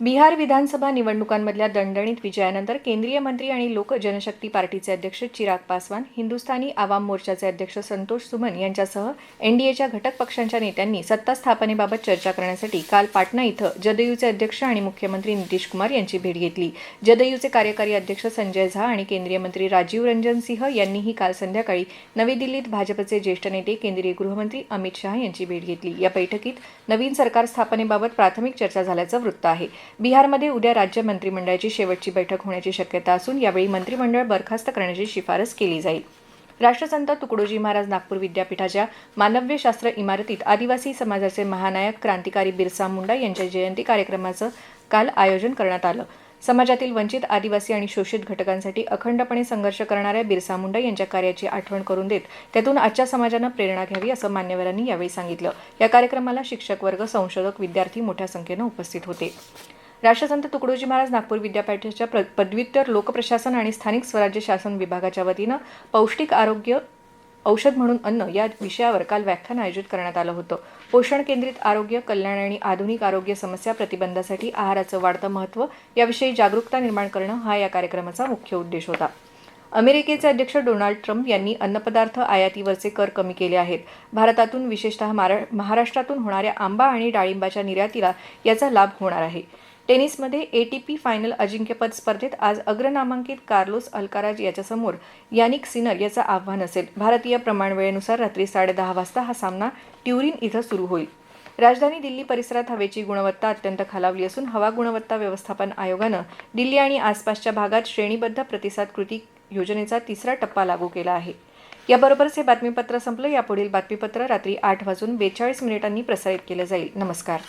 बिहार विधानसभा निवडणुकांमधल्या दणदणीत विजयानंतर केंद्रीय मंत्री आणि लोक जनशक्ती पार्टीचे अध्यक्ष चिराग पासवान हिंदुस्थानी आवाम मोर्चाचे अध्यक्ष संतोष सुमन यांच्यासह एनडीएच्या घटक पक्षांच्या नेत्यांनी सत्ता स्थापनेबाबत चर्चा करण्यासाठी काल पाटणा इथं जदयूचे अध्यक्ष आणि मुख्यमंत्री नितीश कुमार यांची भेट घेतली. जदयूचे कार्यकारी अध्यक्ष संजय झा आणि केंद्रीय मंत्री राजीव रंजन सिंह यांनीही काल संध्याकाळी नवी दिल्लीत भाजपचे ज्येष्ठ नेते केंद्रीय गृहमंत्री अमित शहा यांची भेट घेतली. या बैठकीत नवीन सरकार स्थापनेबाबत प्राथमिक चर्चा झाल्याचं वृत्त आहे. बिहारमध्ये उद्या राज्य मंत्रिमंडळाची शेवटची बैठक होण्याची शक्यता असून यावेळी मंत्रिमंडळ बरखास्त करण्याची शिफारस केली जाईल. राष्ट्रसंत तुकडोजी महाराज नागपूर विद्यापीठाच्या मानव्यशास्त्र इमारतीत आदिवासी समाजाचे महानायक क्रांतिकारी बिरसा मुंडा यांच्या जयंती कार्यक्रमाचं काल आयोजन करण्यात आलं. समाजातील वंचित आदिवासी आणि शोषित घटकांसाठी अखंडपणे संघर्ष करणाऱ्या बिरसा मुंडा यांच्या कार्याची आठवण करून देत त्यातून आजच्या समाजानं प्रेरणा घ्यावी असं मान्यवरांनी यावेळी सांगितलं. या कार्यक्रमाला शिक्षक वर्ग संशोधक विद्यार्थी मोठ्या संख्येनं उपस्थित होते. राष्ट्रसंत तुकडोजी महाराज नागपूर विद्यापीठाच्या पदव्युत्तर लोकप्रशासन आणि स्थानिक स्वराज्य शासन विभागाच्या वतीनं पौष्टिक आरोग्य औषध म्हणून अन्न या विषयावर काल व्याख्यान आयोजित करण्यात आलं होतं. पोषण केंद्रित आरोग्य कल्याण आणि आधुनिक आरोग्य समस्या प्रतिबंधासाठी आहाराचं वाढतं महत्त्व याविषयी जागरूकता निर्माण करणं हा या कार्यक्रमाचा मुख्य उद्देश होता. अमेरिकेचे अध्यक्ष डोनाल्ड ट्रम्प यांनी अन्नपदार्थ आयातीवरचे कर कमी केले आहेत. भारतातून विशेषतः महाराष्ट्रातून होणाऱ्या आंबा आणि डाळिंबाच्या निर्यातीला याचा लाभ होणार आहे. टेनिसमध्ये ए टी पी फायनल अजिंक्यपद स्पर्धेत आज अग्रनामांकित कार्लोस अल्काराज याच्यासमोर यानिक सिनर याचं आव्हान असेल. भारतीय प्रमाणवेळेनुसार रात्री साडेदहा वाजता हा सामना ट्युरिन इथं सुरू होईल. राजधानी दिल्ली परिसरात हवेची गुणवत्ता अत्यंत खालावली असून हवा गुणवत्ता व्यवस्थापन आयोगानं दिल्ली आणि आसपासच्या भागात श्रेणीबद्ध प्रतिसाद कृती योजनेचा तिसरा टप्पा लागू केला आहे. याबरोबरच हे बातमीपत्र संपलं. यापुढील बातमीपत्र रात्री आठ वाजून बेचाळीस मिनिटांनी प्रसारित केलं जाईल. नमस्कार.